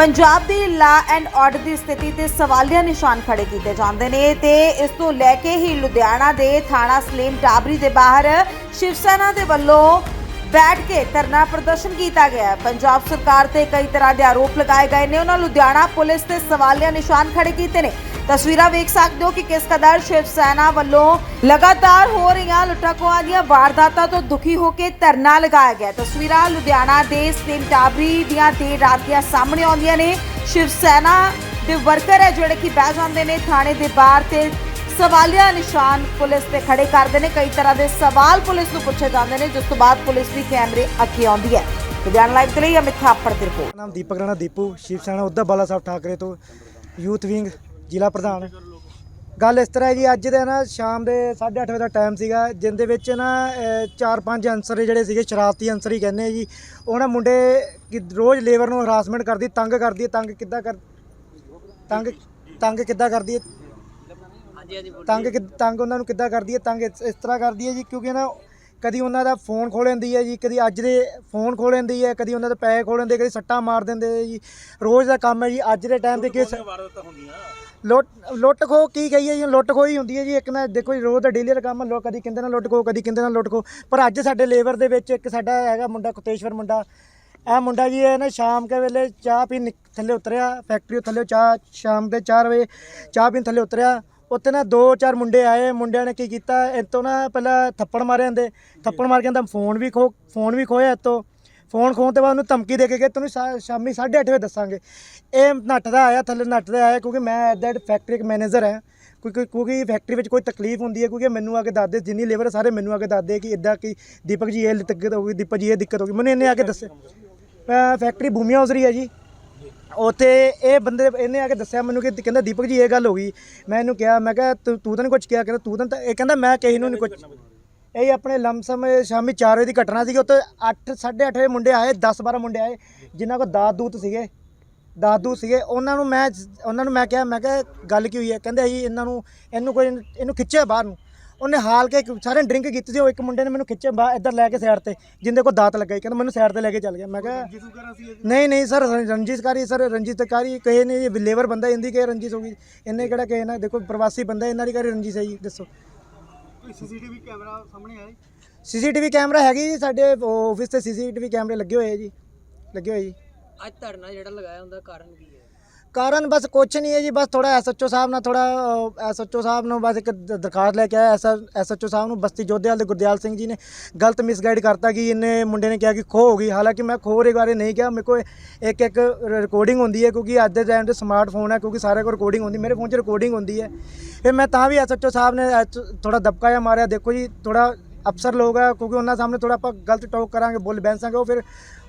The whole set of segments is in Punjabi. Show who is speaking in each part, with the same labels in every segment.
Speaker 1: Punjab the law and order ਦੀ ਸਥਿਤੀ ਤੇ ਸਵਾਲੀਆ ਨਿਸ਼ਾਨ ਖੜੇ ਕੀਤੇ ਜਾਂਦੇ ਨੇ ਤੇ ਇਸ ਤੋਂ ਲੈ ਕੇ ਹੀ ਲੁਧਿਆਣਾ ਦੇ ਥਾਣਾ ਸਲੀਮ ਟਾਬਰੀ ਦੇ ਬਾਹਰ ਸ਼ਿਵ ਸੈਨਾ ਦੇ ਵੱਲੋਂ ਬੈਠ ਕੇ ਧਰਨਾ ਪ੍ਰਦਰਸ਼ਨ ਕੀਤਾ ਗਿਆ ਪੰਜਾਬ ਸਰਕਾਰ ਤੇ ਕਈ ਤਰ੍ਹਾਂ ਦੇ ਆਰੋਪ ਲਗਾਏ ਗਏ ਨੇ। ਉਹਨਾਂ ਲੁਧਿਆਣਾ ਪੁਲਿਸ ਤੇ ਸਵਾਲੀਆ ਨਿਸ਼ਾਨ ਖੜੇ ਕੀਤੇ ਨੇ। ਤਸਵੀਰਾਂ ਵੇਖ ਸਕਦੇ ਹੋ ਕਿ ਕਿਸ ਕਦਰ ਸ਼ਿਵ ਸੈਨਾ ਵੱਲੋਂ ਲਗਾਤਾਰ ਹੋ ਰਹੀਆਂ ਲੁੱਟਾਖੋਆਂ ਦੀਆਂ ਵਾਰਦਾਤਾਂ ਤੋਂ ਦੁਖੀ ਹੋ ਕੇ ਧਰਨਾ ਲਗਾਇਆ ਗਿਆ। ਤਸਵੀਰਾਂ ਲੁਧਿਆਣਾ ਦੇ ਸਟੇਮ ਟਾਬਰੀ ਦੀਆਂ ਦੇਰ ਰਾਤ ਦੀਆਂ ਸਾਹਮਣੇ ਆਉਂਦੀਆਂ ਨੇ। ਸ਼ਿਵ ਸੈਨਾ ਦੇ ਵਰਕਰ ਹੈ ਜਿਹੜੇ ਕਿ ਬਹਿ ਜਾਂਦੇ ਨੇ ਥਾਣੇ ਦੇ ਬਾਹਰ ਤੇ ਸਵਾਲੀਆ ਨਿਸ਼ਾਨ ਪੁਲਿਸ ਤੇ ਖੜੇ ਕਰਦੇ ਨੇ। ਕਈ ਤਰ੍ਹਾਂ ਦੇ ਸਵਾਲ ਪੁਲਿਸ ਨੂੰ ਪੁੱਛੇ ਜਾਂਦੇ ਨੇ, ਜਿਸ ਤੋਂ ਬਾਅਦ ਪੁਲਿਸ ਵੀ ਕੈਮਰੇ ਅੱਗੇ ਆਉਂਦੀ ਹੈ। ਲੁਧਿਆਣਾ ਲਾਈਵ ਦੇ ਲਈ ਅਮਿਤ ਥਾਪੜ ਦੀ ਰਿਪੋਰਟ।
Speaker 2: ਨਾਮ ਦੀਪਕ ਰਾਣਾ ਦੀਪੂ, ਸ਼ਿਵ ਸੈਨਾ ਉद्धਵ ਬਾਲਾ ਸਾਹਿਬ ਠਾਕਰੇ ਤੋਂ, ਯੂਥ ਵਿੰਗ ਜ਼ਿਲ੍ਹਾ ਪ੍ਰਧਾਨ। ਗੱਲ ਇਸ ਤਰ੍ਹਾਂ ਹੈ ਜੀ ਅੱਜ ਦੇ ਨਾ ਸ਼ਾਮ ਦੇ 8:30 ਵਜੇ ਦਾ ਟਾਈਮ ਸੀਗਾ ਜਿੰਦੇ ਵਿੱਚ ਨਾ ਚਾਰ ਪੰਜ ਅਨਸਰ ਜਿਹੜੇ ਸੀਗੇ ਸ਼ਰਾਰਤੀ ਅਨਸਰ ਹੀ ਕਹਿੰਦੇ ਆ ਜੀ। ਉਹਨਾਂ ਮੁੰਡੇ ਕਿ ਰੋਜ਼ ਲੇਬਰ ਨੂੰ ਹਰਾਸਮੈਂਟ ਕਰਦੀ ਤੰਗ ਕਰਦੀ ਹੈ ਤੰਗ ਕਿੱਦਾਂ ਕਰ ਤੰਗ ਤੰਗ ਕਿੱਦਾਂ ਕਰਦੀ ਹੈ? ਤੰਗ ਕਿ- ਤੰਗ ਉਹਨਾਂ ਨੂੰ ਕਿੱਦਾਂ ਕਰਦੀ ਹੈ? ਤੰਗ ਇਸ ਤਰ੍ਹਾਂ ਕਰਦੀ ਹੈ ਜੀ ਕਿਉਂਕਿ ਨਾ ਕਦੀ ਉਹਨਾਂ ਦਾ ਫੋਨ ਖੋਹ ਲੈਂਦੀ ਹੈ ਜੀ ਕਦੀ ਅੱਜ ਦੇ ਫੋਨ ਖੋਹ ਲੈਂਦੀ ਹੈ ਕਦੀ ਉਹਨਾਂ ਦੇ ਪੈਸੇ ਖੋਹ ਲੈਂਦੇ ਕਦੀ ਸੱਟਾਂ ਮਾਰ ਦਿੰਦੇ ਜੀ। ਰੋਜ਼ ਦਾ ਕੰਮ ਹੈ ਜੀ ਅੱਜ ਦੇ ਟਾਈਮ ਤੇ ਕਿਸ ਲੁੱਟ ਲੁੱਟ ਖੋ ਕੀ ਕਹੀਏ ਜੀ ਲੁੱਟ ਖੋਹ ਹੀ ਹੁੰਦੀ ਹੈ ਜੀ। ਇੱਕ ਨਾ ਦੇਖੋ ਜੀ, ਰੋਜ਼ ਦਾ ਡੇਲੀ ਦਾ ਕੰਮ ਲੋਕ ਕਦੀ ਕਿੰਦੇ ਨਾਲ ਲੁੱਟ ਖੋ ਕਦੀ ਕਿੰਦੇ ਨਾਲ ਲੁੱਟ ਖੋ ਪਰ ਅੱਜ ਸਾਡੇ ਲੇਬਰ ਦੇ ਵਿੱਚ ਇੱਕ ਸਾਡਾ ਹੈਗਾ ਮੁੰਡਾ, ਕੁਤੇਸ਼ਵਰ ਮੁੰਡਾ। ਇਹ ਮੁੰਡਾ ਜੀ, ਇਹ ਨਾ ਸ਼ਾਮ ਕੇ ਵੇਲੇ ਚਾਹ ਪੀਣ ਨਿਕ- ਥੱਲੇ ਉਤਰਿਆ ਫੈਕਟਰੀ ਥੱਲੇ ਚਾਹ, ਸ਼ਾਮ ਦੇ 4 ਵਜੇ ਚਾਹ ਪੀਣ ਥੱਲੇ ਉਤਰਿਆ। ਉੱਥੇ ਨਾ ਦੋ ਚਾਰ ਮੁੰਡੇ ਆਏ, ਮੁੰਡਿਆਂ ਨੇ ਕੀ ਕੀਤਾ, ਇਹ ਨਾ ਪਹਿਲਾਂ ਥੱਪੜ ਮਾਰਿਆ ਜਾਂਦੇ ਥੱਪੜ ਮਾਰ ਕੇ ਕਹਿੰਦਾ ਫੋਨ ਵੀ ਖੋ ਫੋਨ ਵੀ ਖੋਇਆ ਇੱਥੋਂ। ਫੋਨ ਖੋਣ ਤੋਂ ਬਾਅਦ ਉਹਨੂੰ ਧਮਕੀ ਦੇ ਕੇ ਗਏ, ਤੈਨੂੰ ਸ਼ਾ- ਸ਼ਾਮੀ 8:30 ਵਜੇ ਦੱਸਾਂਗੇ। ਇਹ ਨੱਠਦਾ ਆਇਆ, ਥੱਲੇ ਨੱਠਦਾ ਆਇਆ ਕਿਉਂਕਿ ਮੈਂ ਐਟ ਫੈਕਟਰੀ ਇੱਕ ਮੈਨੇਜਰ ਹਾਂ। ਕਿਉਂਕਿ ਕਿਉਂਕਿ ਫੈਕਟਰੀ ਵਿੱਚ ਕੋਈ ਤਕਲੀਫ ਹੁੰਦੀ ਹੈ ਕਿਉਂਕਿ ਮੈਨੂੰ ਆ ਕੇ ਦੱਸਦੇ, ਜਿੰਨੀ ਲੇਬਰ ਸਾਰੇ ਮੈਨੂੰ ਆ ਕੇ ਦੱਸਦੇ ਕਿ ਇਦਾਂ ਕਿ ਦੀਪਕ ਜੀ, ਇਹ ਦਿੱਕਤ ਹੋ ਗਈ, ਦੀਪਕ ਜੀ, ਇਹ ਦਿੱਕਤ ਹੋ ਗਈ। ਮੈਨੂੰ ਇਹਨੇ ਆ ਕੇ ਦੱਸਿਆ। ਮੈਂ ਫੈਕਟਰੀ ਭੂਮੀ ਹਾਊਸਰੀ ਹੈ ਜੀ। ਉੱਥੇ ਇਹ ਬੰਦੇ, ਇਹਨੇ ਆ ਕੇ ਦੱਸਿਆ ਮੈਨੂੰ ਕਿ ਕਹਿੰਦਾ ਦੀਪਕ ਜੀ, ਇਹ ਗੱਲ ਹੋ ਗਈ। ਮੈਂ ਇਹਨੂੰ ਕਿਹਾ, ਮੈਂ ਕਿਹਾ, ਤੂੰ ਤੂੰ ਤਾਂ ਨਹੀਂ ਕੁਝ ਕਿਹਾ, ਕਹਿੰਦਾ ਤੂੰ ਤਾਂ ਨਹੀਂ- ਇਹ ਕਹਿੰਦਾ ਮੈਂ ਕਿਸੇ ਨੂੰ ਨਹੀਂ ਕੁਝ ਇਹ ਆਪਣੇ ਲਮਸਮ ਸ਼ਾਮੀ 4 ਵਜੇ ਦੀ ਘਟਨਾ ਸੀਗੀ ਉੱਥੇ 8 8:30 ਵਜੇ ਮੁੰਡੇ ਆਏ 10 12 ਮੁੰਡੇ ਆਏ ਜਿਨ੍ਹਾਂ ਕੋਲ ਦਾਤ ਦੂਤ ਸੀਗੇ ਦਾਤ ਦੂਤ ਸੀਗੇ। ਉਹਨਾਂ ਨੂੰ ਮੈਂ ਉਹਨਾਂ ਨੂੰ ਮੈਂ ਕਿਹਾ ਮੈਂ ਕਿਹਾ ਗੱਲ ਕੀ ਹੋਈ ਹੈ? ਕਹਿੰਦੇ ਅਸੀਂ ਇਹਨਾਂ ਨੂੰ ਇਹਨੂੰ ਕੋਈ ਇਹਨੂੰ ਖਿੱਚਿਆ ਬਾਹਰ ਨੂੰ। ਉਹਨੇ ਹਾਲ ਕੇ ਸਾਰੇ ਡਰਿੰਕ ਕੀਤੀ ਸੀ ਉਹ ਇੱਕ ਮੁੰਡੇ ਨੇ ਮੈਨੂੰ ਖਿੱਚਿਆ ਬਾਹਰ ਇੱਧਰ ਲੈ ਕੇ ਸਾਈਡ ਤੇ ਜਿੰਦੇ ਕੋਲ ਦਾਤ ਲੱਗਾ ਕਹਿੰਦਾ ਮੈਨੂੰ ਸਾਈਡ ਤੇ ਲੈ ਕੇ ਚੱਲ ਗਿਆ। ਮੈਂ ਕਿਹਾ ਨਹੀਂ ਨਹੀਂ ਸਰ ਰੰਜਿਤਕਾਰੀ ਸਰ ਰੰਜਿਤਕਾਰੀ ਕਹੇ ਨੇ ਇਹ ਲੇਬਰ ਬੰਦਾ ਇੰਦੀ ਕਹੇ ਰੰਜਿਤ ਹੋ ਗਈ। ਇਹਨੇ ਕਿਹੜਾ ਕਹੇ ਨਾ ਦੇਖੋ ਪ੍ਰਵਾਸੀ ਬੰਦਾ ਇਹਨਾਂ ਦੀ ਕਰੀ ਰੰਜਿਤ ਹੈ ਜੀ ਦੱਸੋ।
Speaker 3: ਸੀਸੀਟੀਵੀ ਕੈਮਰਾ ਸਾਹਮਣੇ ਆਏ
Speaker 2: ਸੀਸੀਟੀਵੀ ਕੈਮਰਾ ਹੈਗੀ ਜੀ ਸਾਡੇ ਆਫਿਸ ਤੇ ਸੀਸੀਟੀਵੀ ਕੈਮਰੇ ਲੱਗੇ ਹੋਏ ਆ ਜੀ ਲੱਗੇ ਹੋਏ ਜੀ।
Speaker 4: ਅੱਜ ਧਰਨਾ ਜਿਹੜਾ ਲਗਾਇਆ ਹੁੰਦਾ ਕਾਰਨ ਕੀ ਹੈ?
Speaker 2: ਕਾਰਨ ਬਸ ਕੁਛ ਨਹੀਂ ਹੈ ਜੀ, ਬਸ ਥੋੜਾ ਐਸਐਚਓ ਸਾਹਿਬ ਨਾਲ ਥੋੜਾ ਐਸਐਚਓ ਸਾਹਿਬ ਨੂੰ ਬਸ ਇੱਕ ਦ- ਦਰਖਾਸਤ ਲੈ ਕੇ ਆਇਆ ਐਸਐਚਓ ਸਾਹਿਬ ਨੂੰ ਬਸਤੀ ਜੋਧੇਵਾਲ ਦੇ ਗੁਰਦਿਆਲ ਸਿੰਘ ਜੀ ਨੇ ਗਲਤ ਮਿਸਗਾਈਡ ਕਰਤਾ ਕਿ ਇਹਨੇ ਮੁੰਡੇ ਨੇ ਕਿਹਾ ਕਿ ਖੋ ਹੋ ਗਈ। ਹਾਲਾਂਕਿ ਮੈਂ ਖੋ ਦੇ ਬਾਰੇ ਨਹੀਂ ਕਿਹਾ, ਮੇਰੇ ਕੋਲ ਇੱਕ ਇੱਕ ਰਿਕਾਰਡਿੰਗ ਹੁੰਦੀ ਹੈ ਕਿਉਂਕਿ ਅੱਜ ਦੇ ਟਾਈਮ ਤੇ ਸਮਾਰਟਫੋਨ ਹੈ ਕਿਉਂਕਿ ਸਾਰੇ ਕੋਲ ਰਿਕਾਰਡਿੰਗ ਹੁੰਦੀ, ਮੇਰੇ ਫੋਨ 'ਚ ਰਿਕਾਰਡਿੰਗ ਹੁੰਦੀ ਹੈ। ਫਿਰ ਮੈਂ ਤਾਂ ਵੀ ਐਸਐਚਓ ਸਾਹਿਬ ਨੇ ਥੋੜਾ ਦਬਕਾ ਜਿਹਾ ਮਾਰਿਆ। ਦੇਖੋ ਜੀ ਥੋੜਾ ਅਫਸਰ ਲੋਕ ਆ ਕਿਉਂਕਿ ਉਹਨਾਂ ਸਾਹਮਣੇ ਥੋੜਾ ਆਪਾਂ ਗਲਤ ਟੋਕ ਕਰਾਂਗੇ ਬੋਲ ਬੈਂਸਾਂਗੇ ਉਹ ਫਿਰ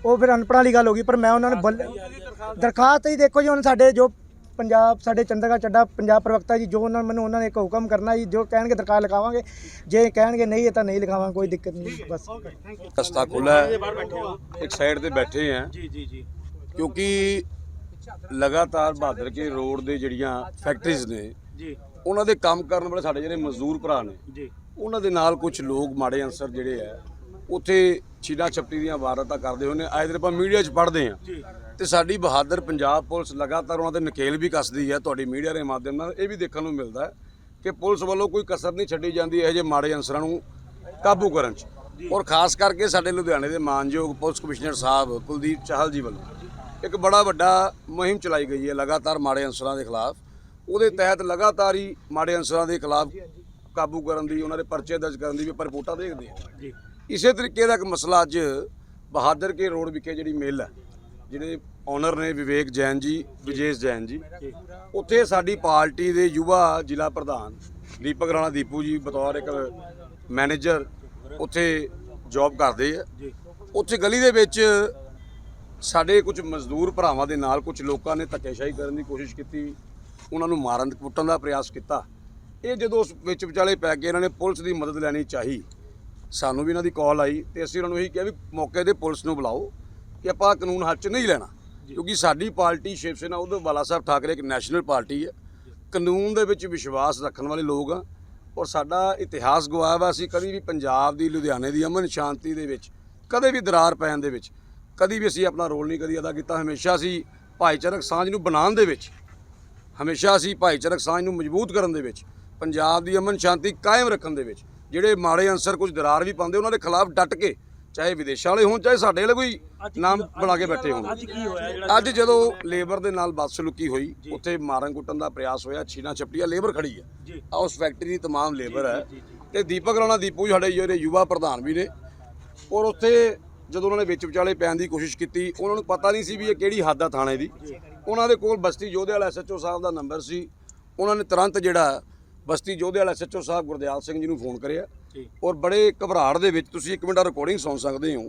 Speaker 2: ਉਹ ਫਿਰ ਅਨਪੜ੍ਹਾਂ ਵਾਲੀ ਗੱਲ ਹੋ ਗਈ ਪਰ ਮੈਂ ਉਹਨਾਂ ਨੂੰ ਦਰਖਾਸਤ ਹੀ ਦੇਖੋ ਜੀ ਹੁਣ ਸਾਡੇ ਜੋ ਪੰਜਾਬ ਸਾਡੇ ਚੰਦਰਗਾ ਚੱਡਾ ਪੰਜਾਬ ਪ੍ਰਵਕਤਾ ਜੀ ਜੋ ਉਹਨਾਂ ਮੈਨੂੰ ਉਹਨਾਂ ਨੇ ਇੱਕ ਹੁਕਮ ਕਰਨਾ ਜੀ ਜੋ ਕਹਿਣਗੇ ਦਰਖਾਸਤ ਲਿਖਾਵਾਂਗੇ ਜੇ ਕਹਿਣਗੇ ਨਹੀਂ ਇਹ ਤਾਂ ਨਹੀਂ ਲਿਖਾਵਾਂਗੇ ਕੋਈ ਦਿੱਕਤ ਨਹੀਂ ਬਸ।
Speaker 5: ਰਸਤਾ ਖੁੱਲਾ ਹੈ। ਇੱਕ ਸਾਈਡ ਤੇ ਬੈਠੇ ਆ।
Speaker 3: ਜੀ ਜੀ ਜੀ।
Speaker 5: ਕਿਉਂਕਿ ਲਗਾਤਾਰ ਬਹਾਦਰ ਕੇ ਰੋਡ ਦੇ ਜਿਹੜੀਆਂ ਫੈਕਟਰੀਜ਼ ਨੇ
Speaker 3: ਜੀ।
Speaker 5: ਉਹਨਾਂ ਦੇ ਕੰਮ ਕਰਨ ਵਾਲੇ ਸਾਡੇ ਜਿਹੜੇ ਮਜ਼ਦੂਰ ਭਰਾ ਨੇ
Speaker 3: ਜੀ।
Speaker 5: ਉਹਨਾਂ ਦੇ ਨਾਲ ਕੁਝ ਲੋਕ ਮਾੜੇ ਅੰਸਰ ਜਿਹੜੇ ਆ ਉੱਥੇ ਛੀਨਾ ਛਪਟੀ ਦੀਆਂ ਵਾਰਦਾਤਾਂ ਕਰਦੇ ਹੋਏ ਨੇ ਅੱਜ ਦਿਨ ਆਪਾਂ ਮੀਡੀਆ 'ਚ ਪੜ੍ਹਦੇ ਆ ਤੇ ਸਾਡੀ ਬਹਾਦਰ ਪੰਜਾਬ ਪੁਲਿਸ ਲਗਾਤਾਰ ਉਹਨਾਂ ਦੇ ਨਕੇਲ ਵੀ ਕੱਸਦੀ ਹੈ ਤੁਹਾਡੀ ਮੀਡੀਆ ਦੇ ਮਾਧਿਅਮ ਨਾਲ ਇਹ ਵੀ ਦੇਖਣ ਨੂੰ ਮਿਲਦਾ ਹੈ ਕਿ ਪੁਲਿਸ ਵੱਲੋਂ ਕੋਈ ਕਸਰ ਨਹੀਂ ਛੱਡੀ ਜਾਂਦੀ ਇਹੋ ਜਿਹੇ ਮਾੜੇ ਅੰਸਰਾਂ ਨੂੰ ਕਾਬੂ ਕਰਨ 'ਚ। ਔਰ ਖਾਸ ਕਰਕੇ ਸਾਡੇ ਲੁਧਿਆਣੇ ਦੇ ਮਾਨਯੋਗ ਪੁਲਿਸ ਕਮਿਸ਼ਨਰ ਸਾਹਿਬ ਕੁਲਦੀਪ ਚਾਹਲ ਜੀ ਵੱਲੋਂ ਇੱਕ ਬੜਾ ਵੱਡਾ ਮੁਹਿੰਮ ਚਲਾਈ ਗਈ ਹੈ ਲਗਾਤਾਰ ਮਾੜੇ ਅੰਸਰਾਂ ਦੇ ਖਿਲਾਫ। ਉਹਦੇ ਤਹਿਤ ਲਗਾਤਾਰ ਹੀ ਮਾੜੇ ਅੰਸਰਾਂ ਦੇ ਖਿਲਾਫ ਕਾਬੂ ਕਰਨ ਦੀ ਉਹਨਾਂ ਦੇ ਪਰਚੇ ਦਰਜ ਕਰਨ ਦੀ ਵੀ ਆਪਾਂ ਰਿਪੋਰਟਾਂ ਦੇਖਦੇ ਹਾਂ।
Speaker 3: ਜੀ।
Speaker 5: ਇਸੇ ਤਰੀਕੇ ਦਾ ਇੱਕ ਮਸਲਾ ਅੱਜ ਬਹਾਦਰ ਕੇ ਰੋਡ ਵਿਖੇ ਜਿਹੜੀ ਮਿਲ ਹੈ ਜਿਹੜੇ ਓਨਰ ਨੇ ਵਿਵੇਕ ਜੈਨ ਜੀ ਵਿਜੇਸ਼ ਜੈਨ ਜੀ। ਉੱਥੇ ਸਾਡੀ ਪਾਰਟੀ ਦੇ ਯੁਵਾ ਜ਼ਿਲ੍ਹਾ ਪ੍ਰਧਾਨ ਦੀਪਕ ਰਾਣਾ ਦੀਪੂ ਜੀ ਬਤੌਰ ਇੱਕ ਮੈਨੇਜਰ ਉੱਥੇ ਜੌਬ ਕਰਦੇ ਆ। ਉੱਥੇ ਗਲੀ ਦੇ ਵਿੱਚ ਸਾਡੇ ਕੁਝ ਮਜ਼ਦੂਰ ਭਰਾਵਾਂ ਦੇ ਨਾਲ ਕੁਝ ਲੋਕਾਂ ਨੇ ਧੱਕੇਸ਼ਾਹੀ ਕਰਨ ਦੀ ਕੋਸ਼ਿਸ਼ ਕੀਤੀ। ਉਹਨਾਂ ਨੂੰ ਮਾਰਨ ਕੁੱਟਣ ਦਾ ਪ੍ਰਯਾਸ ਕੀਤਾ। ਇਹ ਜਦੋਂ ਉਸ ਵਿੱਚ ਵਿਚਾਲੇ ਪੈ ਗਏ ਇਹਨਾਂ ਨੇ ਪੁਲਿਸ ਦੀ ਮਦਦ ਲੈਣੀ ਚਾਹੀ ਸਾਨੂੰ ਵੀ ਇਹਨਾਂ ਦੀ ਕਾਲ ਆਈ ਤੇ ਅਸੀਂ ਉਹਨਾਂ ਨੂੰ ਇਹੀ ਕਿਹਾ ਵੀ ਮੌਕੇ ਤੇ ਪੁਲਿਸ ਨੂੰ ਬੁਲਾਓ ਕਿ ਆਪਾਂ ਕਾਨੂੰਨ ਹੱਥ 'ਚ ਨਹੀਂ ਲੈਣਾ। ਕਿਉਂਕਿ ਸਾਡੀ ਪਾਰਟੀ ਸ਼ਿਵ ਸੈਨਾ ਉਧਰ ਬਾਲਾ ਸਾਹਿਬ ਠਾਕਰੇ ਇੱਕ ਨੈਸ਼ਨਲ ਪਾਰਟੀ ਹੈ। ਕਾਨੂੰਨ ਦੇ ਵਿੱਚ ਵਿਸ਼ਵਾਸ ਰੱਖਣ ਵਾਲੇ ਲੋਕ ਆ ਔਰ ਸਾਡਾ ਇਤਿਹਾਸ ਗਵਾਇਆ ਵਾ। ਅਸੀਂ ਕਦੀ ਵੀ ਪੰਜਾਬ ਦੀ ਲੁਧਿਆਣੇ ਦੀ ਅਮਨ ਸ਼ਾਂਤੀ ਦੇ ਵਿੱਚ ਕਦੇ ਵੀ ਦਰਾਰ ਪੈਣ ਦੇ ਵਿੱਚ ਕਦੀ ਵੀ ਅਸੀਂ ਆਪਣਾ ਰੋਲ ਨਹੀਂ ਕਦੀ ਅਦਾ ਕੀਤਾ। ਹਮੇਸ਼ਾ ਅਸੀਂ ਭਾਈਚਾਰਕ ਸਾਂਝ ਨੂੰ ਬਣਾਉਣ ਦੇ ਵਿੱਚ ਹਮੇਸ਼ਾ ਅਸੀਂ ਭਾਈਚਾਰਕ ਸਾਂਝ ਨੂੰ ਮਜ਼ਬੂਤ ਕਰਨ ਦੇ ਵਿੱਚ ਪੰਜਾਬ ਦੀ ਅਮਨ ਸ਼ਾਂਤੀ ਕਾਇਮ ਰੱਖਣ ਦੇ ਵਿੱਚ ਜਿਹੜੇ ਮਾੜੇ ਅੰਸਰ ਕੁਝ ਦਰਾਰ ਵੀ ਪਾਉਂਦੇ ਉਹਨਾਂ ਦੇ ਖਿਲਾਫ ਡਟ ਕੇ ਚਾਹੇ ਵਿਦੇਸ਼ਾਂ ਵਾਲੇ ਹੋਣ ਚਾਹੇ ਸਾਡੇ ਵਾਲੇ ਕੋਈ ਨਾਮ ਬਣਾ ਕੇ ਬੈਠੇ ਹੋਣ
Speaker 6: ਅੱਜ ਕੀ ਹੋਇਆ ਜਿਹੜਾ
Speaker 5: ਅੱਜ ਜਦੋਂ ਲੇਬਰ ਦੇ ਨਾਲ ਬਦਸਲੂਕੀ ਹੋਈ ਉੱਥੇ ਮਾਰਨ ਕੁੱਟਣ ਦਾ ਪ੍ਰਯਾਸ ਹੋਇਆ ਛੀਨਾ ਛਪਟੀਆ ਲੇਬਰ ਖੜੀ ਹੈ
Speaker 6: ਜੀ।
Speaker 5: ਆ ਉਸ ਫੈਕਟਰੀ ਦੀ तमाम ਲੇਬਰ ਹੈ ਤੇ ਦੀਪਕ ਰਾਣਾ ਦੀਪੂ ਜੀ ਸਾਡੇ ਜਿਹੜੇ ਯੁਵਾ ਪ੍ਰਧਾਨ ਵੀ ਨੇ ਔਰ ਉੱਥੇ ਜਦੋਂ ਉਹਨਾਂ ਨੇ ਵਿੱਚ ਵਿਚਾਲੇ ਪੈਣ ਦੀ ਕੋਸ਼ਿਸ਼ ਕੀਤੀ ਉਹਨਾਂ ਨੂੰ ਪਤਾ ਨਹੀਂ ਸੀ ਵੀ ਇਹ ਕਿਹੜੀ ਹੱਦ ਆ ਥਾਣੇ ਦੀ ਉਹਨਾਂ ਦੇ ਕੋਲ ਬਸਤੀ ਯੋਧੇ ਵਾਲਾ ਐਸਐਚਓ ਸਾਹਿਬ ਦਾ ਨੰਬਰ ਸੀ ਉਹਨਾਂ ਨੇ ਤੁਰੰਤ ਜਿਹੜਾ ਬਸਤੀ ਯੋਧੇ ਵਾਲਾ ਐਸਐਚਓ ਸਾਹਿਬ ਗੁਰਦਿਆਲ ਸਿੰਘ ਜੀ ਨੂੰ ਫੋਨ ਕਰਿਆ। ਔਰ ਬੜੇ ਘਬਰਾਹਟ ਦੇ ਵਿੱਚ ਤੁਸੀਂ ਇੱਕ ਮਿੰਟ ਰਿਕਾਰਡਿੰਗ ਸੁਣ ਸਕਦੇ ਹੋ।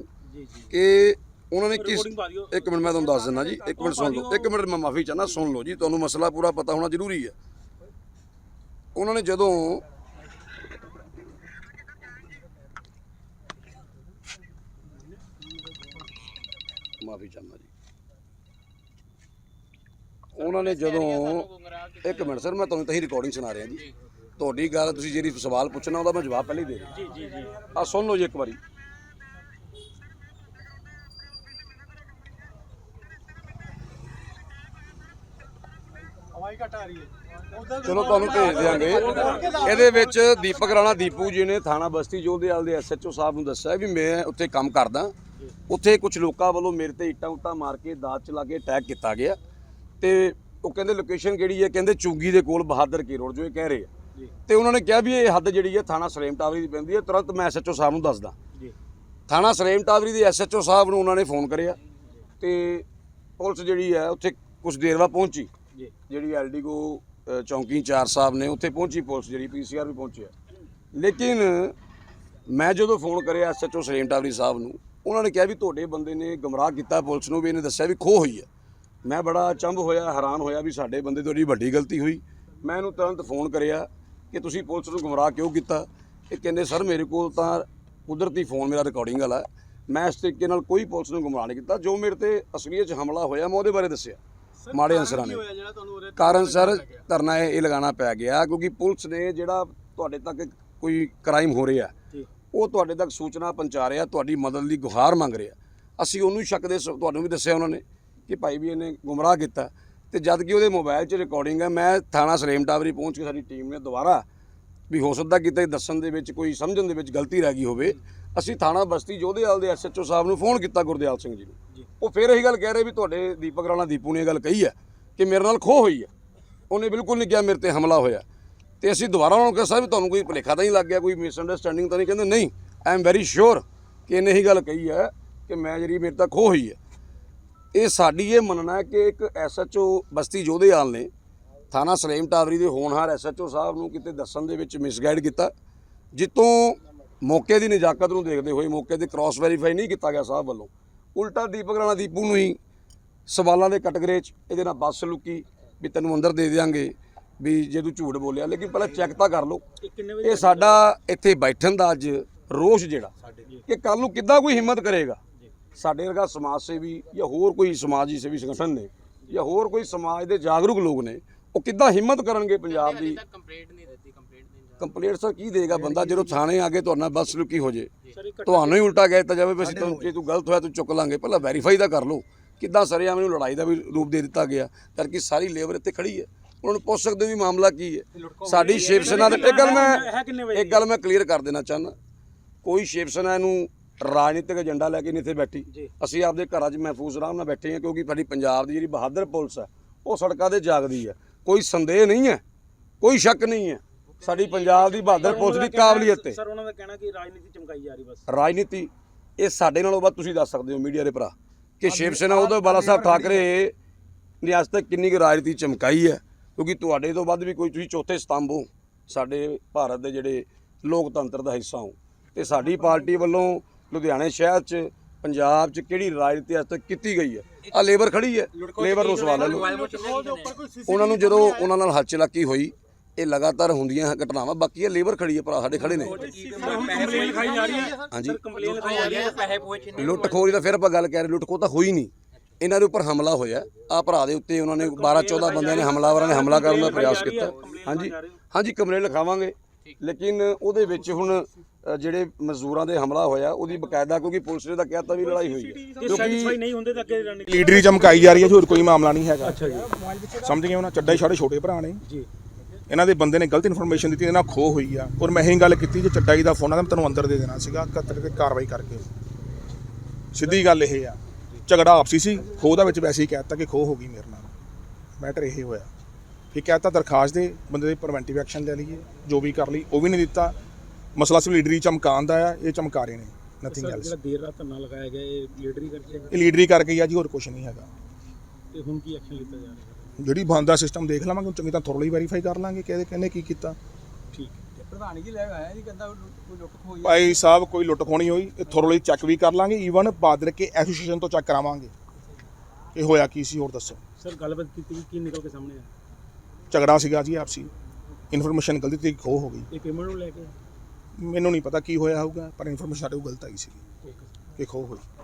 Speaker 5: ਕਿ ਉਹਨਾਂ ਨੇ ਕਿਸ। ਇੱਕ ਮਿੰਟ ਮੈਂ ਤੁਹਾਨੂੰ ਦੱਸ ਦਿੰਦਾ ਜੀ ਇੱਕ ਮਿੰਟ ਸੁਣ ਲਓ ਇੱਕ ਮਿੰਟ ਮੈਂ ਮਾਫੀ ਚਾਹਨਾ ਸੁਣ ਲਓ ਜੀ ਤੁਹਾਨੂੰ ਮਸਲਾ ਪੂਰਾ ਪਤਾ ਹੋਣਾ ਜ਼ਰੂਰੀ ਹੈ। ਉਹਨਾਂ ਨੇ ਜਦੋਂ ਮਾਫੀ ਚਾਹਨਾ ਜੀ। ਉਹਨਾਂ ਨੇ ਜਦੋਂ ਇੱਕ ਮਿੰਟ ਸਰ ਮੈਂ ਤੁਹਾਨੂੰ ਤਾਂ ਹੀ ਰਿਕਾਰਡਿੰਗ ਸੁਣਾ ਰਿਹਾ ਜੀ। ਤੁਹਾਡੀ ਗੱਲ ਤੁਸੀਂ ਜਿਹੜੀ ਸਵਾਲ ਪੁੱਛਣਾ ਉਹਦਾ ਮੈਂ ਜਵਾਬ ਪਹਿਲਾਂ ਹੀ ਦੇ ਰਿਹਾ।
Speaker 6: ਜੀ ਜੀ ਜੀ।
Speaker 5: ਆ ਸੁਣ ਲਓ ਜੀ ਇੱਕ ਵਾਰੀ।
Speaker 3: ਆਵਾਜ਼ ਘੱਟ ਆ ਰਹੀ ਹੈ।
Speaker 5: ਚਲੋ ਤੁਹਾਨੂੰ ਭੇਜ ਦਿਆਂਗੇ। ਇਹਦੇ ਵਿੱਚ ਦੀਪਕ ਰਾਣਾ ਦੀਪੂ ਜੀ ਨੇ ਥਾਣਾ ਬਸਤੀ ਜੋਧੇਵਾਲ ਦੇ ਐਸਐਚਓ ਸਾਹਿਬ ਨੂੰ ਦੱਸਿਆ ਵੀ ਮੈਂ ਉੱਥੇ ਕੰਮ ਕਰਦਾ। ਉੱਥੇ ਕੁਝ ਲੋਕਾਂ ਵੱਲੋਂ ਮੇਰੇ ਤੇ ਇੱਟਾਂ ਉੱਟਾਂ ਮਾਰ ਕੇ ਦਾਤ ਚਲਾ ਕੇ ਅਟੈਕ ਕੀਤਾ ਗਿਆ। ਤੇ ਉਹ ਕਹਿੰਦੇ ਲੋਕੇਸ਼ਨ ਕਿਹੜੀ ਹੈ? ਕਹਿੰਦੇ ਚੁੰਗੀ ਦੇ ਕੋਲ ਬਹਾਦਰ ਕੀ ਰੋਡ ਜੋ ਇਹ ਕਹਿ ਰਹੇ ਆ। ਤੇ ਉਹਨਾਂ ਨੇ ਕਿਹਾ ਵੀ ਇਹ ਹੱਦ ਜਿਹੜੀ ਹੈ ਥਾਣਾ ਸਲੇਮ ਟਾਵਰੀ ਦੀ ਪੈਂਦੀ ਹੈ। ਤੁਰੰਤ ਮੈਂ ਐਸਐਚਓ ਸਾਹਿਬ ਨੂੰ ਦੱਸਦਾ। ਥਾਣਾ ਸਲੇਮ ਟਾਵਰੀ ਦੇ ਐਸਐਚਓ ਸਾਹਿਬ ਨੂੰ ਉਹਨਾਂ ਨੇ ਫੋਨ ਕਰਿਆ। ਤੇ ਪੁਲਿਸ ਜਿਹੜੀ ਹੈ ਉੱਥੇ ਕੁਝ ਦੇਰ ਬਾਅਦ ਪਹੁੰਚੀ। ਜਿਹੜੀ ਐਲਡੀਗੋ ਅ, ਚੌਂਕੀ ਇੰਚਾਰਜ ਸਾਹਿਬ ਨੇ ਉੱਥੇ ਪਹੁੰਚੀ ਪੁਲਿਸ ਜਿਹੜੀ ਪੀਸੀਆਰ ਵੀ ਪਹੁੰਚਿਆ। ਲੇਕਿਨ ਮੈਂ ਜਦੋਂ ਫੋਨ ਕਰਿਆ ਐਸਐਚਓ ਸਲੇਮ ਟਾਵਰੀ ਸਾਹਿਬ ਨੂੰ ਉਹਨਾਂ ਨੇ ਕਿਹਾ ਵੀ ਤੁਹਾਡੇ ਬੰਦੇ ਨੇ ਗਮਰਾਹ ਕੀਤਾ ਪੁਲਿਸ ਨੂੰ ਵੀ ਇਹਨੇ ਦੱਸਿਆ ਵੀ ਖੋਹ ਹੋਈ ਹੈ। ਮੈਂ ਬੜਾ ਅਚੰਭ ਹੋਇਆ ਹੈਰਾਨ ਹੋਇਆ ਵੀ ਸਾਡੇ ਬੰਦੇ ਤੋਂ ਏਡੀ ਵੱਡੀ ਗਲਤੀ ਹੋਈ। ਮੈਂ ਇਹਨੂੰ ਤੁਰੰਤ ਫੋਨ ਕਰਿਆ ਕਿ ਤੁਸੀਂ ਪੁਲਿਸ ਨੂੰ ਗਮਰਾਹ ਕਿਉਂ ਕੀਤਾ? ਇਹ ਕਹਿੰਦੇ ਸਰ ਮੇਰੇ ਕੋਲ ਤਾਂ ਕੁਦਰਤੀ ਫੋਨ ਮੇਰਾ ਰਿਕਾਰਡਿੰਗ ਵਾਲਾ। ਮੈਂ ਇਸ ਤਰੀਕੇ ਨਾਲ ਕੋਈ ਪੁਲਿਸ ਨੂੰ ਗਮਰਾਹ ਨਹੀਂ ਕੀਤਾ। ਜੋ ਮੇਰੇ ਤੇ ਅਸਲੀਅਤ 'ਚ ਹਮਲਾ ਹੋਇਆ ਮੈਂ ਉਹਦੇ ਬਾਰੇ ਦੱਸਿਆ ਮਾੜੇ ਅਨਸਰਾਂ ਨੇ। ਕਾਰਨ ਸਰ ਧਰਨਾ ਇਹ ਲਗਾਉਣਾ ਪੈ ਗਿਆ ਕਿਉਂਕਿ ਪੁਲਿਸ ਨੇ ਜਿਹੜਾ ਤੁਹਾਡੇ ਤੱਕ ਕੋਈ ਕ੍ਰਾਈਮ ਹੋ ਰਿਹਾ
Speaker 6: ਜੀ।
Speaker 5: ਉਹ ਤੁਹਾਡੇ ਤੱਕ ਸੂਚਨਾ ਪਹੁੰਚਾ ਰਿਹਾ ਤੁਹਾਡੀ ਮਦਦ ਲਈ ਗੁਹਾਰ ਮੰਗ ਰਿਹਾ। ਅਸੀਂ ਉਹਨੂੰ ਸ਼ੱਕ ਦੇ ਤੁਹਾਨੂੰ ਵੀ ਦੱਸਿਆ ਉਹਨਾਂ ਨੇ। ਕਿ ਭਾਈ ਵੀ ਇਹਨੇ ਗੁੰਮਰਾਹ ਕੀਤਾ। ਤੇ ਜਦ ਕਿ ਉਹਦੇ ਮੋਬਾਈਲ 'ਚ ਰਿਕਾਰਡਿੰਗ ਹੈ ਮੈਂ ਥਾਣਾ ਸਲੇਮ ਟਾਵਰੀ ਪਹੁੰਚ ਕੇ ਸਾਡੀ ਟੀਮ ਨੇ ਦੁਬਾਰਾ ਵੀ ਹੋ ਸਕਦਾ ਕਿਤੇ ਦੱਸਣ ਦੇ ਵਿੱਚ ਕੋਈ ਸਮਝਣ ਦੇ ਵਿੱਚ ਗਲਤੀ ਰਹਿ ਗਈ ਹੋਵੇ। ਅਸੀਂ ਥਾਣਾ ਬਸਤੀ ਜੋਧੇਵਾਲ ਦੇ ਐਸਐਚਓ ਸਾਹਿਬ ਨੂੰ ਫੋਨ ਕੀਤਾ ਗੁਰਦਿਆਲ ਸਿੰਘ ਜੀ ਨੂੰ। ਉਹ ਫਿਰ ਇਹੀ ਗੱਲ ਕਹਿ ਰਹੇ ਵੀ ਤੁਹਾਡੇ ਦੀਪਕ ਰਾਣਾ ਦੀਪੂ ਨੇ ਇਹ ਗੱਲ ਕਹੀ ਹੈ ਕਿ ਮੇਰੇ ਨਾਲ ਖੋਹ ਹੋਈ ਹੈ। ਉਹਨੇ ਬਿਲਕੁਲ ਨਹੀਂ ਕਿਹਾ ਮੇਰੇ ਤੇ ਹਮਲਾ ਹੋਇਆ। ਤੇ ਅਸੀਂ ਦੁਬਾਰਾ ਉਹਨਾਂ ਨੂੰ ਕਿਹਾ ਸਾਹਿਬ ਤੁਹਾਨੂੰ ਕੋਈ ਭੁਲੇਖਾ ਤਾਂ ਨਹੀਂ ਲੱਗ ਗਿਆ ਕੋਈ ਮਿਸਅੰਡਰਸਟੈਂਡਿੰਗ ਤਾਂ ਨਹੀਂ? ਕਹਿੰਦੇ ਨਹੀਂ ਆਈ ਐਮ ਵੈਰੀ ਸ਼ੋਰ ਕਿ ਇਹਨੇ ਹੀ ਗੱਲ ਕਹੀ ਹੈ ਕਿ ਮੈਂ ਜਿਹੜੀ ਮੇਰੇ ਤੱਕ ਖੋਹ ਹੋਈ ਹੈ। ਇਹ ਸਾਡੀ ਇਹ ਮੰਨਣਾ ਹੈ ਕਿ ਇੱਕ ਐਸਐਚਓ ਬਸਤੀ ਜੋਧੇਵਾਲ ਨੇ ਥਾਣਾ ਸਲੇਮ ਟਾਵਰੀ ਦੇ ਹੋਣਹਾਰ ਐਸਐਚਓ ਸਾਹਿਬ ਨੂੰ ਕਿਤੇ ਦੱਸਣ ਦੇ ਵਿੱਚ ਮਿਸਗਾਈਡ ਕੀਤਾ ਜਿੱਤੋਂ ਮੌਕੇ ਦੀ ਨਜਾਕਤ ਨੂੰ ਦੇਖਦੇ ਹੋਏ ਮੌਕੇ ਤੇ ਕ੍ਰਾਸ ਵੈਰੀਫਾਈ ਨਹੀਂ ਕੀਤਾ ਗਿਆ ਸਾਹਿਬ ਵੱਲੋਂ। ਉਲਟਾ ਦੀਪਕ ਰਾਣਾ ਦੀਪੂ ਨੂੰ ਹੀ ਸਵਾਲਾਂ ਦੇ ਕਟਗਰੇ 'ਚ ਇਹਦੇ ਨਾਲ ਬੱਸ ਲੁਕੀ ਵੀ ਤੈਨੂੰ ਅੰਦਰ ਦੇ ਦਿਆਂਗੇ ਵੀ ਜੇ ਤੂੰ ਝੂਠ ਬੋਲਿਆ ਲੇਕਿਨ ਪਹਿਲਾਂ ਚੈੱਕ ਤਾਂ ਕਰ ਲਓ।
Speaker 6: ਇਹ
Speaker 5: ਸਾਡਾ ਇੱਥੇ ਬੈਠਣ ਦਾ ਅੱਜ ਰੋਸ਼ ਜਿਹੜਾ ਕਿ ਕੱਲ ਨੂੰ ਕਿੱਦਾਂ ਕੋਈ ਹਿੰਮਤ ਕਰੇਗਾ? ਸਾਡੇ ਵਰਗਾ ਸਮਾਜ ਸੇਵੀ ਜਾਂ ਹੋਰ ਕੋਈ ਸਮਾਜੀ ਸੇਵੀ ਸੰਗਠਨ ਨੇ ਜਾਂ ਹੋਰ ਕੋਈ ਸਮਾਜ ਦੇ ਜਾਗਰੂਕ ਲੋਕ ਨੇ ਉਹ ਕਿੱਦਾਂ ਹਿੰਮਤ ਕਰਨਗੇ ਪੰਜਾਬ ਦੀ?
Speaker 4: ਕੰਪਲੇਂਟ ਨਹੀਂ ਦਿੱਤੀ ਕੰਪਲੇਂਟ ਦੇਣ ਜਾ
Speaker 5: ਕੰਪਲੇਂਟ ਸਰ ਕੀ ਦੇਗਾ ਬੰਦਾ ਜਦੋਂ ਥਾਣੇ ਆ ਕੇ ਤੁਹਾਡੇ ਨਾਲ ਬਸ ਲੁਕੀ ਹੋ ਜੇ। ਤੁਹਾਨੂੰ ਹੀ ਉਲਟਾ ਕਹਿ ਦਿੱਤਾ ਜਾਵੇ ਵੀ ਅਸੀਂ ਤੁਹਾਨੂੰ ਜੇ ਤੂੰ ਗਲਤ ਹੋਇਆ ਤੂੰ ਚੁੱਕ ਲਾਂਗੇ ਪਹਿਲਾਂ ਵੈਰੀਫਾਈ ਤਾਂ ਕਰ ਲਓ ਕਿੱਦਾਂ ਸਰਿਆ ਮੈਨੂੰ ਲੜਾਈ ਦਾ ਵੀ ਰੂਪ ਦੇ ਦਿੱਤਾ ਗਿਆ ਕਰਕੇ ਸਾਰੀ ਲੇਬਰ ਇੱਥੇ ਖੜੀ ਹੈ। ਉਹਨਾਂ ਨੂੰ ਪੁੱਛ ਸਕਦੇ ਹੋ ਵੀ ਮਾਮਲਾ ਕੀ ਹੈ। ਸਾਡੀ ਸ਼ਿਵ ਸੈਨਾ ਦੇ ਇੱਕ ਗੱਲ ਮੈਂ ਇੱਕ ਗੱਲ ਮੈਂ ਕਲੀਅਰ ਕਰ ਦੇਣਾ ਚਾਹੁੰਦਾ। ਕੋਈ ਸ਼ਿਵ ਸੈਨਾ ਨੂੰ ਰਾਜਨੀਤਿਕ ਏਜੰਡਾ ਲੈ ਕੇ ਨਹੀਂ ਇੱਥੇ ਬੈਠੀ। ਅਸੀਂ ਆਪਦੇ ਘਰਾਂ 'ਚ ਮਹਿਫੂਜ਼ ਆਰਾਮ ਨਾਲ ਬੈਠੇ ਹਾਂ ਕਿਉਂਕਿ ਸਾਡੀ ਪੰਜਾਬ ਦੀ ਜਿਹੜੀ ਬਹਾਦਰ ਪੁਲਿਸ ਹੈ ਉਹ ਸੜਕਾਂ ਤੇ ਜਾਗਦੀ ਹੈ। ਕੋਈ ਸੰਦੇਹ ਨਹੀਂ ਹੈ ਕੋਈ ਸ਼ੱਕ ਨਹੀਂ ਹੈ। ਸਾਡੀ ਪੰਜਾਬ ਦੀ ਬਹਾਦਰ ਪੁਲਿਸ ਦੀ ਕਾਬਲੀਅਤ ਤੇ।
Speaker 6: ਸਰ ਉਹਨਾਂ ਦਾ ਕਹਿਣਾ ਕਿ ਰਾਜਨੀਤੀ ਚਮਕਾਈ ਜਾ ਰਹੀ ਬਸ।
Speaker 5: ਰਾਜਨੀਤੀ ਇਹ ਸਾਡੇ ਨਾਲੋਂ ਵੱਧ ਤੁਸੀਂ ਦੱਸ ਸਕਦੇ ਹੋ ਮੀਡੀਆ ਦੇ ਭਰਾ ਕਿ ਸ਼ਿਵ ਸੈਨਾ ਉਹਦੇ ਬਾਲਾ ਸਾਹਿਬ ਠਾਕਰੇ ਨੇ ਅੱਜ ਤੱਕ ਕਿੰਨੀ ਕੁ ਰਾਜਨੀਤੀ ਚਮਕਾਈ ਹੈ? ਕਿਉਂਕਿ ਤੁਹਾਡੇ ਤੋਂ ਵੱਧ ਵੀ ਕੋਈ ਤੁਸੀਂ ਚੌਥੇ ਸਤੰਭ ਹੋ। ਸਾਡੇ ਭਾਰਤ ਦੇ ਜਿਹੜੇ ਲੋਕਤੰਤਰ ਦਾ ਹਿੱਸਾ ਹੋ। ਤੇ ਸਾਡੀ ਪਾਰਟੀ ਵੱਲੋਂ ਲੁਧਿਆਣੇ ਸ਼ਹਿਰ 'ਚ, ਪੰਜਾਬ 'ਚ ਕਿਹੜੀ ਰਾਜਨੀਤੀ ਅੱਜ ਤੱਕ ਕੀਤੀ ਗਈ ਹੈ? ਆ ਲੇਬਰ ਖੜੀ ਹੈ, ਲੇਬਰ ਨੂੰ ਸਵਾਲ ਲੈ ਲਓ ਉਹਨਾਂ ਨੂੰ ਜਦੋਂ ਉਹਨਾਂ ਨਾਲ ਹੱਥ ਹੋਈ, ਇਹ ਲਗਾਤਾਰ ਹੁੰਦੀਆਂ ਘਟਨਾਵਾਂ, ਬਾਕੀ ਇਹ ਲੇਬਰ ਖੜੀ ਹੈ, ਭਰਾ ਸਾਡੇ ਖੜੇ ਨੇ। ਹਾਂਜੀ। ਲੁੱਟ ਖੋਰੀ ਦਾ ਫਿਰ ਆਪਾਂ ਗੱਲ ਕਰ ਰਹੇ ਲੁੱਟ ਖੋਹ ਤਾਂ ਹੋਈ ਨਹੀਂ। ਇਹਨਾਂ ਦੇ ਉੱਪਰ ਹਮਲਾ ਹੋਇਆ। ਆ ਭਰਾ ਦੇ ਉੱਤੇ ਉਹਨਾਂ ਨੇ 12 14 ਬੰਦਿਆਂ ਨੇ ਹਮਲਾਵਰਾਂ ਨੇ ਹਮਲਾ ਕਰਨ ਦਾ ਪ੍ਰਯਾਸ ਕੀਤਾ। ਹਾਂਜੀ। ਹਾਂਜੀ, ਕਮਰੇ ਲਿਖਾਵਾਂਗੇ। ਲੇਕਿਨ ਉਹਦੇ ਵਿੱਚ ਹੁਣ ਜਿਹੜੇ ਮਜ਼ਦੂਰਾਂ ਦੇ ਹਮਲਾ ਹੋਇਆ ਉਹਦੀ ਬਕਾਇਦਾ ਕਿਉਂਕਿ ਪੁਲਿਸ ਨੇ ਤਾਂ ਕਹਿਤਾ ਵੀ ਲੜਾਈ ਹੋਈ ਹੈ।
Speaker 6: ਤੇ ਸੈਟੀਸਫਾਈ ਨਹੀਂ ਹੁੰਦੇ ਤਾਂ ਅੱਗੇ ਰਣ
Speaker 7: ਲੀਡਰੀ ਚਮਕਾਈ ਜਾ ਰਹੀ ਹੈ ਜੀ ਹੋਰ ਕੋਈ ਮਾਮਲਾ ਨਹੀਂ ਹੈਗਾ। ਅੱਛਾ ਜੀ। ਸਮਝ ਗਏ ਹੋ ਨਾ? ਚੱਡਾ ਹੀ ਸਾਡੇ ਛੋਟੇ ਭਰਾ ਨੇ।
Speaker 6: ਜੀ।
Speaker 7: ਇਹਨਾਂ ਦੇ ਬੰਦੇ ਨੇ ਗਲਤ ਇਨਫੋਰਮੇਸ਼ਨ ਦਿੱਤੀ ਇਹਨਾਂ ਖੋ ਹੋਈ ਆ। ਔਰ ਮੈਂ ਇਹੀ ਗੱਲ ਕੀਤੀ ਜੇ ਚੱਡਾ ਜੀ ਦਾ ਫੋਨ ਆ ਤਾਂ ਮੈਂ ਤੁਹਾਨੂੰ ਅੰਦਰ ਦੇ ਦੇਣਾ ਸੀਗਾ ਕਤਰ ਤੇ ਕਾਰਵਾਈ ਕਰਕੇ। ਸਿੱਧੀ ਗੱਲ ਇਹ ਆ। ਝਗੜਾ ਆਪਸੀ ਸੀ ਖੋ ਦਾ ਵਿੱਚ ਵੈਸੇ ਹੀ ਕਹਿਤਾ ਕਿ ਖੋ ਹੋ ਗਈ ਮੇਰੇ ਨਾਲ। ਮੈਟਰ ਇਹ ਹੋਇਆ। ਫਿਰ ਕਹਿਤਾ ਦਰਖਾਸਤ ਦੇ ਬੰਦੇ ਦੇ ਪ੍ਰੀਵੈਂਟਿਵ ਐਕਸ਼ਨ ਲੈ ਲਈਏ ਜੋ ਵੀ ਕਰ ਲਈ ਉਹ ਵੀ ਨਹੀਂ ਦਿੱਤਾ। ਮਸਲਾ ਸਿਰਫ ਲੀਡਰੀ ਚਮਕਾਉਣ ਦਾ ਆ ਇਹ ਚਮਕਾ ਰਹੇ ਨੇ ਨਥਿੰਗ ਐਲਸ
Speaker 6: ਜਿਹੜਾ ਦੇਰ ਰਾਤ ਧਰਨਾ ਲਗਾਇਆ ਗਿਆ ਇਹ ਲੀਡਰੀ ਕਰਕੇ
Speaker 7: ਇਹ ਲੀਡਰੀ ਕਰਕੇ ਹੀ ਆ ਜੀ ਹੋਰ ਕੁਝ ਨਹੀਂ ਹੈਗਾ।
Speaker 6: ਤੇ ਹੁਣ ਕੀ ਐਕਸ਼ਨ ਲਿੱਤਾ ਜਾ ਰਿਹਾ?
Speaker 7: ਜਿਹੜੀ ਬੰਦ ਸਿਸਟਮ ਦੇਖ ਲਵਾਂਗੇ ਚੰਗੀ ਤਾਂ ਥੋੜ੍ਹੀ ਵੈਰੀਫਾਈ ਕਰ ਲਾਂਗੇ ਕਿਹਦੇ ਕਹਿੰਦੇ ਕੀ ਕੀਤਾ।
Speaker 6: ਠੀਕ
Speaker 3: ਪ੍ਰਧਾਨਗੀ ਲੈ ਆਇਆ ਜੀ ਕਹਿੰਦਾ ਕੋਈ ਲੁੱਟ ਖੋਈ
Speaker 7: ਭਾਈ ਸਾਹਿਬ ਕੋਈ ਲੁੱਟ ਖੋਣੀ ਹੋਈ ਇਹ ਥੋੜ੍ਹੀ ਚੈੱਕ ਵੀ ਕਰ ਲਾਂਗੇ ਈਵਨ ਬਾਦਰ ਕੇ ਐਸੋਸੀਏਸ਼ਨ ਤੋਂ ਚੈੱਕ ਕਰਾਵਾਂਗੇ। ਇਹ ਹੋਇਆ ਕੀ ਸੀ ਹੋਰ ਦੱਸੋ।
Speaker 6: ਸਰ ਗੱਲਬਾਤ ਕੀਤੀ ਕੀ ਨਿਕਲ ਕੇ ਸਾਹਮਣੇ ਆ
Speaker 7: ਝਗੜਾ ਸੀਗਾ ਜੀ ਆਪਸੀ। ਇਨਫੋਰਮੇਸ਼ਨ ਗਲਤੀ ਤੇ ਖੋ ਹੋ ਗਈ।
Speaker 6: ਇਹ ਪੇਮੈਂਟ ਨੂੰ ਲੈ ਕੇ?
Speaker 7: ਮੈਨੂੰ ਨਹੀਂ ਪਤਾ ਕੀ ਹੋਇਆ ਹੋਊਗਾ, ਪਰ ਇਨਫੋਰਮੇਸ਼ਨ ਸਾਡੇ ਕੋਲ ਗਲਤ ਆਈ ਸੀ। ਕਿ ਖੋ ਹੋਈ।